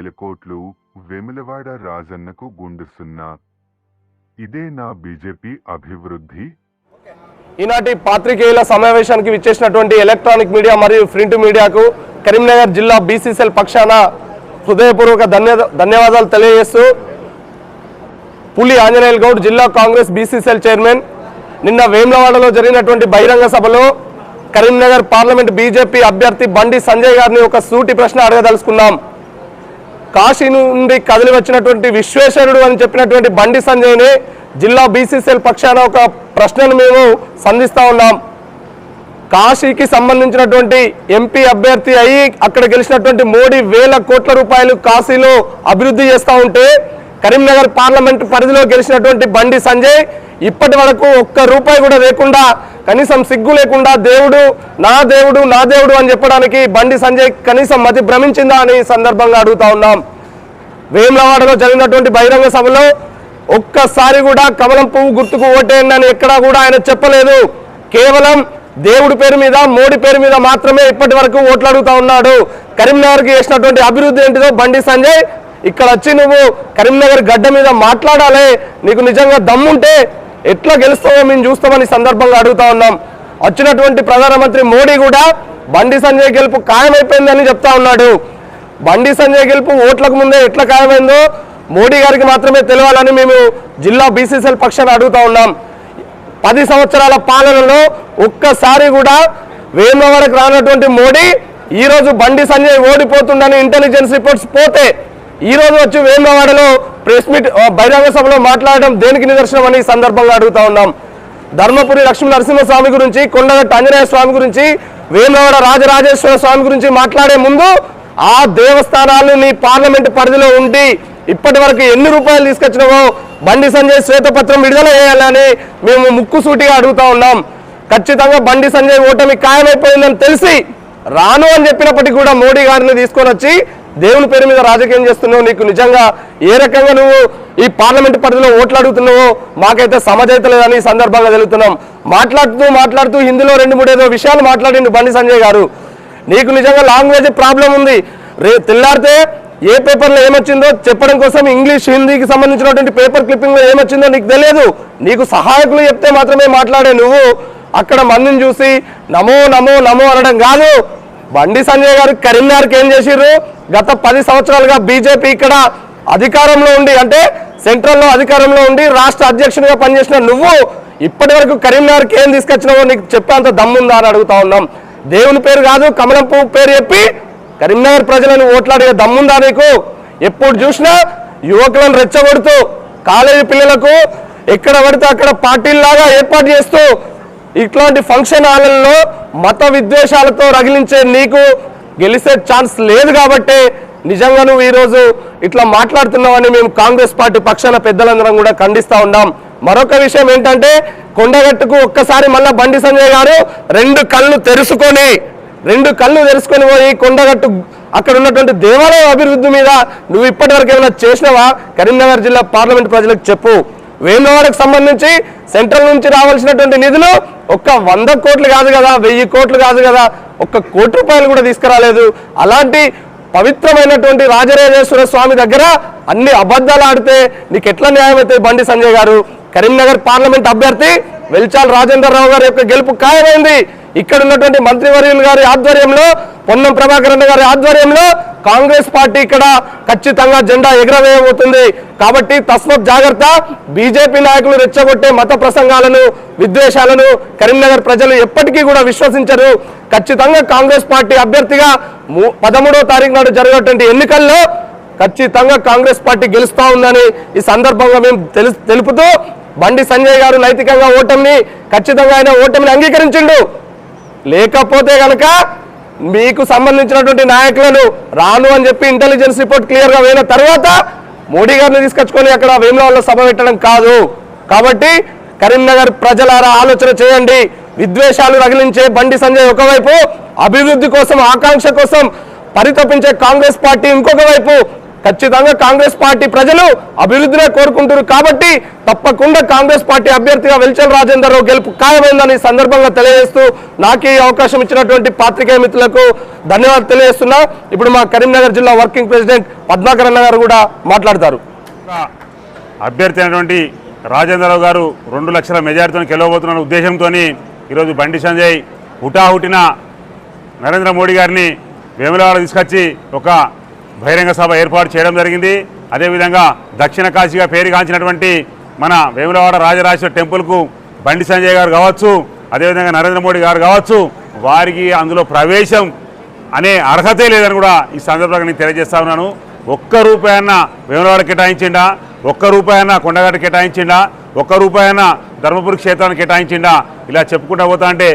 వేల కోట్లు వెములవాడ రాజన్నకు గుండు సున్నా ఇదే నా బీజేపీ అభివృద్ధి. ఈనాటి పాత్రికేయుల సమావేశానికి విచ్చేసినటువంటి ఎలక్ట్రానిక్ మీడియా మరియు ప్రింట్ మీడియాకు కరీంనగర్ జిల్లా బీసీసీఎల్ పక్షాన హృదయపూర్వక ధన్య ధన్యవాదాలు తెలియజేస్తూ పులి ఆంజనేయుల గౌడ్ జిల్లా కాంగ్రెస్ బీసీసీఎల్ చైర్మన్. నిన్న వేములవాడలో జరిగినటువంటి బహిరంగ సభలో కరీంనగర్ పార్లమెంట్ బీజేపీ అభ్యర్థి బండి సంజయ్ గారిని ఒక సూటి ప్రశ్న అడగదలుచుకున్నాం. కాశీ నుండి కదిలి వచ్చినటువంటి విశ్వేశ్వరుడు అని చెప్పినటువంటి బండి సంజయ్ని జిల్లా బీసీసీఎల్ పక్షాన ఒక ప్రశ్నను మేము సంధిస్తూ ఉన్నాం. కాశీకి సంబంధించినటువంటి ఎంపీ అభ్యర్థి అయి అక్కడ గెలిచినటువంటి మోడీ వేల కోట్ల రూపాయలు కాశీలో అభివృద్ధి చేస్తూ ఉంటే కరీంనగర్ పార్లమెంట్ పరిధిలో గెలిచినటువంటి బండి సంజయ్ ఇప్పటి వరకు ఒక్క రూపాయి కూడా లేకుండా కనీసం సిగ్గు లేకుండా దేవుడు నా దేవుడు నా దేవుడు అని చెప్పడానికి బండి సంజయ్ కనీసం మతి భ్రమించిందా అని సందర్భంగా అడుగుతా ఉన్నాం. వేములవాడలో జరిగినటువంటి బహిరంగ సభలో ఒక్కసారి కూడా కమలం పువ్వు గుర్తుకు ఓటేయండి అని ఎక్కడా కూడా ఆయన చెప్పలేదు. కేవలం దేవుడి పేరు మీద మోడీ పేరు మీద మాత్రమే ఇప్పటి వరకు ఓట్లు అడుగుతా ఉన్నాడు. కరీంనగర్కి చేసినటువంటి అభివృద్ధి ఏంటిదో బండి సంజయ్ ఇక్కడ వచ్చి నువ్వు కరీంనగర్ గడ్డ మీద మాట్లాడాలి నీకు నిజంగా దమ్ముంటే ఎట్లా గెలుస్తావో మేము చూస్తామని సందర్భంగా అడుగుతా ఉన్నాం. వచ్చినటువంటి ప్రధానమంత్రి మోడీ కూడా బండి సంజయ్ గెలుపు ఖాయమైపోయిందని చెప్తా ఉన్నాడు. బండి సంజయ్ గెలుపు ఓట్లకు ముందే ఎట్లా ఖాయమైందో మోడీ గారికి మాత్రమే తెలియాలని మేము జిల్లా బీసీసీఎల్ పక్షాన్ని అడుగుతా ఉన్నాం. పది సంవత్సరాల పాలనలో ఒక్కసారి కూడా వేమవరకు రానటువంటి మోడీ ఈరోజు బండి సంజయ్ ఓడిపోతుండని ఇంటెలిజెన్స్ రిపోర్ట్స్ పోతే ఈ రోజు వచ్చి వేములవాడలో ప్రెస్ మీట్ బహిరంగ సభలో మాట్లాడడం దేనికి నిదర్శనం అని సందర్భంగా అడుగుతా ఉన్నాం. ధర్మపురి లక్ష్మీ నరసింహస్వామి గురించి కొండగట్టు ఆంజనేయ స్వామి గురించి వేములవాడ రాజరాజేశ్వర స్వామి గురించి మాట్లాడే ముందు ఆ దేవస్థానాలు నీ పార్లమెంట్ పరిధిలో ఉండి ఇప్పటి వరకు ఎన్ని రూపాయలు తీసుకొచ్చినావో బండి సంజయ్ శ్వేతపత్రం విడుదల చేయాలని మేము ముక్కుసూటిగా అడుగుతా ఉన్నాం. ఖచ్చితంగా బండి సంజయ్ ఓటమి ఖాయమైపోయిందని తెలిసి రాను అని చెప్పినప్పటికీ కూడా మోడీ గారిని తీసుకొని వచ్చి దేవుని పేరు మీద రాజకీయం చేస్తున్నావు నీకు నిజంగా ఏ రకంగా నువ్వు ఈ పార్లమెంట్ పరిధిలో ఓట్లు అడుగుతున్నావో మాకైతే సమజైతలేదని ఈ సందర్భంగా తెలుగుతున్నాం మాట్లాడుతూ మాట్లాడుతూ హిందీలో రెండు మూడు ఏదో విషయాలు మాట్లాడిండు బండి సంజయ్ గారు. నీకు నిజంగా లాంగ్వేజ్ ప్రాబ్లం ఉంది. రే తెల్లారితే ఏ పేపర్లో ఏమొచ్చిందో చెప్పడం కోసం ఇంగ్లీష్ హిందీకి సంబంధించినటువంటి పేపర్ క్లిప్పింగ్లో ఏమొచ్చిందో నీకు తెలియదు. నీకు సహాయకులు చెప్తే మాత్రమే మాట్లాడే నువ్వు. అక్కడ మందిని చూసి నమో నమో నమో అనడం కాదు. బండి సంజయ్ గారు కరీంనగర్కి ఏం చేసిర్రు? గత పది సంవత్సరాలుగా బీజేపీ ఇక్కడ అధికారంలో ఉండి అంటే సెంట్రల్లో అధికారంలో ఉండి రాష్ట్ర అధ్యక్షునిగా పనిచేసిన నువ్వు ఇప్పటి వరకు కరీంనగర్కి ఏం తీసుకొచ్చినావో నీకు చెప్పేంత దమ్ముందా అని అడుగుతా ఉన్నాం. దేవుని పేరు కాదు కమలం పువ్వు పేరు చెప్పి కరీంనగర్ ప్రజలను ఓట్లాడే దమ్ముందా నీకు? ఎప్పుడు చూసినా యువకులను రెచ్చగొడుతూ కాలేజీ పిల్లలకు ఎక్కడ పడితే అక్కడ పార్టీల్లాగా ఏర్పాటు చేస్తూ ఇట్లాంటి ఫంక్షన్ హాల్లో మత విద్వేషాలతో రగిలించే నీకు గెలిచే ఛాన్స్ లేదు కాబట్టి నిజంగా నువ్వు ఈరోజు ఇట్లా మాట్లాడుతున్నావని మేము కాంగ్రెస్ పార్టీ పక్షాన పెద్దలందరం కూడా ఖండిస్తూ ఉన్నాం. మరొక విషయం ఏంటంటే కొండగట్టుకు ఒక్కసారి మళ్ళా బండి సంజయ్ గారు రెండు కళ్ళు తెరుచుకొని రెండు కళ్ళు తెరుచుకొని పోయి కొండగట్టు అక్కడ ఉన్నటువంటి దేవాలయ అభివృద్ధి మీద నువ్వు ఇప్పటివరకు ఏమైనా చేసినావా? కరీంనగర్ జిల్లా పార్లమెంట్ ప్రజలకు చెప్పు. వేములవాడకు సంబంధించి సెంట్రల్ నుంచి రావాల్సినటువంటి నిధులు ఒక్క వంద కోట్లు కాదు కదా వెయ్యి కోట్లు కాదు కదా ఒక్క కోటి రూపాయలు కూడా తీసుకురాలేదు. అలాంటి పవిత్రమైనటువంటి రాజరాజేశ్వర స్వామి దగ్గర అన్ని అబద్ధాలు ఆడితే నీకు ఎట్లా న్యాయం అవుతుంది బండి సంజయ్ గారు? కరీంనగర్ పార్లమెంట్ అభ్యర్థి వెల్చాల్ రాజేందర్ రావు గారి యొక్క గెలుపు ఖాయమైంది. ఇక్కడ ఉన్నటువంటి మంత్రివర్యులు గారి ఆధ్వర్యంలో పొన్నం ప్రభాకర్ గారి ఆధ్వర్యంలో కాంగ్రెస్ పార్టీ ఇక్కడ ఖచ్చితంగా జెండా ఎగరవేయబోతుంది. కాబట్టి తస్మత్ జాగ్రత్త బీజేపీ నాయకులు రెచ్చగొట్టే మత ప్రసంగాలను విద్వేషాలను కరీంనగర్ ప్రజలు ఎప్పటికీ కూడా విశ్వసించరు. ఖచ్చితంగా కాంగ్రెస్ పార్టీ అభ్యర్థిగా పదమూడో తారీఖు నాడు జరిగినటువంటి ఎన్నికల్లో ఖచ్చితంగా కాంగ్రెస్ పార్టీ గెలుస్తా ఉందని ఈ సందర్భంగా మేము తెలు తెలుపుతూ బండి సంజయ్ గారు నైతికంగా ఓటమిని ఖచ్చితంగా ఆయన ఓటమిని అంగీకరించిండు. లేకపోతే గనక మీకు సంబంధించినటువంటి నాయకులను రాను అని చెప్పి ఇంటెలిజెన్స్ రిపోర్ట్ క్లియర్గా తర్వాత మోడీ గారిని తీసుకొచ్చుకొని అక్కడ వేములవాడలో సభ పెట్టడం కాదు. కాబట్టి కరీంనగర్ ప్రజలారా ఆలోచన చేయండి. విద్వేషాలు రగిలించే బండి సంజయ్ ఒకవైపు అభివృద్ధి కోసం ఆకాంక్ష కోసం పరితపించే కాంగ్రెస్ పార్టీ ఇంకొక వైపు. ఖచ్చితంగా కాంగ్రెస్ పార్టీ ప్రజలు అభివృద్ధినే కోరుకుంటారు కాబట్టి తప్పకుండా కాంగ్రెస్ పార్టీ అభ్యర్థిగా వెల్చల్ రాజేందర్ రావు గెలుపు ఖాయమైందని సందర్భంగా తెలియజేస్తూ నాకు ఈ అవకాశం ఇచ్చినటువంటి పాత్రికేయ మిత్రులకు ధన్యవాదాలు తెలియజేస్తున్నా. ఇప్పుడు మా కరీంనగర్ జిల్లా వర్కింగ్ ప్రెసిడెంట్ పద్మాకర్ అన్న గారు కూడా మాట్లాడతారు. అభ్యర్థి అయినటువంటి రాజేంద్రరావు గారు రెండు లక్షల మెజారిటీతో గెలవబోతున్న ఉద్దేశంతో ఈరోజు బండి సంజయ్ హుటాహుటిన నరేంద్ర మోడీ గారిని వేములవాడ తీసుకొచ్చి ఒక బహిరంగ సభ ఏర్పాటు చేయడం జరిగింది. అదేవిధంగా దక్షిణ కాశీగా పేరుగాంచినటువంటి మన వేములవాడ రాజరాజేశ్వర టెంపుల్కు బండి సంజయ్ గారు కావచ్చు అదేవిధంగా నరేంద్ర మోడీ గారు కావచ్చు వారికి అందులో ప్రవేశం అనే అర్హతే లేదని కూడా ఈ సందర్భంగా నేను తెలియజేస్తా ఉన్నాను. ఒక్క రూపాయన్న వేములవాడ కేటాయించిండా? ఒక్క రూపాయన్న కొండగట్ట కేటాయించిండా? ఒక్క రూపాయన్న ధర్మపురి క్షేత్రానికి కేటాయించిండా? ఇలా చెప్పుకుంటా పోతా అంటే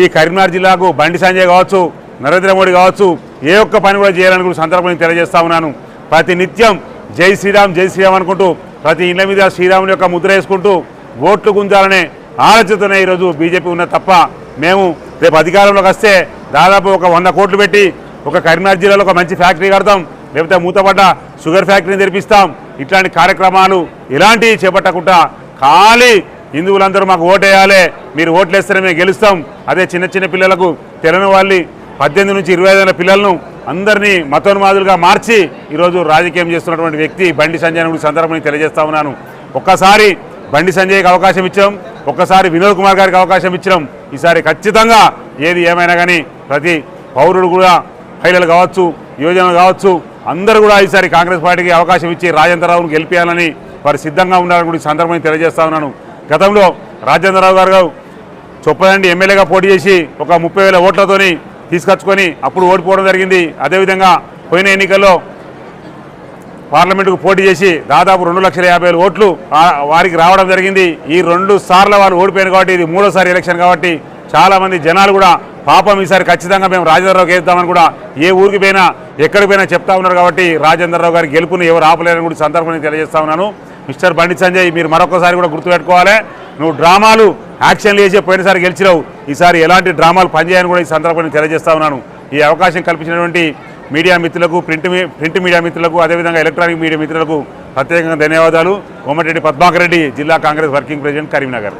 ఈ కరీంనగర్ జిల్లాకు బండి సంజయ్ కావచ్చు నరేంద్ర మోడీ కావచ్చు ఏ ఒక్క పని కూడా చేయాలని కూడా సందర్భంగా తెలియజేస్తా ఉన్నాను. ప్రతి నిత్యం జై శ్రీరామ్ జై శ్రీరామ్ అనుకుంటూ ప్రతి ఇళ్ళ మీద శ్రీరాముని యొక్క ముద్ర వేసుకుంటూ ఓట్లు గుంజాలనే ఆలోచనతోనే ఈరోజు బీజేపీ ఉన్న తప్ప మేము రేపు అధికారంలోకి వస్తే దాదాపు ఒక వంద కోట్లు పెట్టి ఒక కరీంనగర్ జిల్లాలో ఒక మంచి ఫ్యాక్టరీ కడతాం. లేకపోతే మూతపడ్డ షుగర్ ఫ్యాక్టరీని తెరిపిస్తాం. ఇట్లాంటి కార్యక్రమాలు ఇలాంటివి చేపట్టకుండా ఖాళీ హిందువులందరూ మాకు ఓటేయాలి మీరు ఓట్లేస్తేనే మేము గెలుస్తాం. అదే చిన్న చిన్న పిల్లలకు తెలని వాళ్ళు పద్దెనిమిది నుంచి ఇరవై ఐదు పిల్లలను అందరినీ మతోన్మాదులుగా మార్చి ఈరోజు రాజకీయం చేస్తున్నటువంటి వ్యక్తి బండి సంజయ్ గురించి సందర్భంగా తెలియజేస్తా ఉన్నాను. ఒక్కసారి బండి సంజయ్కి అవకాశం ఇచ్చాం. ఒక్కసారి వినోద్ కుమార్ గారికి అవకాశం ఇచ్చాం ఈసారి ఖచ్చితంగా ఏది ఏమైనా కానీ ప్రతి పౌరుడు కూడా మహిళలు కావచ్చు యువజనులు కావచ్చు అందరూ కూడా ఈసారి కాంగ్రెస్ పార్టీకి అవకాశం ఇచ్చి రాజేంద్రరావును గెలిపేయాలని వారు సిద్ధంగా ఉండాలని కూడా ఈ సందర్భంగా తెలియజేస్తా ఉన్నాను. గతంలో రాజేంద్రరావు గారు చొప్పదండి ఎమ్మెల్యేగా పోటీ చేసి ఒక ముప్పై వేల ఓట్లతోని తీసుకొచ్చుకొని అప్పుడు ఓడిపోవడం జరిగింది. అదేవిధంగా పోయిన ఎన్నికల్లో పార్లమెంటుకు పోటీ చేసి దాదాపు రెండు లక్షల యాభై వేల ఓట్లు వారికి రావడం జరిగింది. ఈ రెండు సార్లు వాళ్ళు ఓడిపోయారు కాబట్టి ఇది మూడోసారి ఎలక్షన్ కాబట్టి చాలామంది జనాలు కూడా పాపం ఈసారి ఖచ్చితంగా మేము రాజేంద్రరావుకి వేద్దామని కూడా ఏ ఊరికి పోయినా ఎక్కడికి పోయినా చెప్తా ఉన్నారు కాబట్టి రాజేంద్రరావు గారి గెలుపుని ఎవరు ఆపలేరని కూడా సందర్భంగా తెలియజేస్తా ఉన్నాను. మిస్టర్ బండి సంజయ్ మీరు మరొకసారి కూడా గుర్తుపెట్టుకోవాలి. నువ్వు డ్రామాలు యాక్షన్లు చేసే పోయినసారి గెలిచిరావు ఈసారి ఎలాంటి డ్రామాలు పనిచేయని కూడా ఈ సందర్భంగా తెలియజేస్తా ఉన్నాను. ఈ అవకాశం కల్పించినటువంటి మీడియా మిత్రులకు ప్రింట్ ప్రింట్ మీడియా మిత్రులకు అదేవిధంగా ఎలక్ట్రానిక్ మీడియా మిత్రులకు ప్రత్యేకంగా ధన్యవాదాలు. కోమటిరెడ్డి పద్మాకర్ రెడ్డి జిల్లా కాంగ్రెస్ వర్కింగ్ ప్రెసిడెంట్ కరీంనగర్.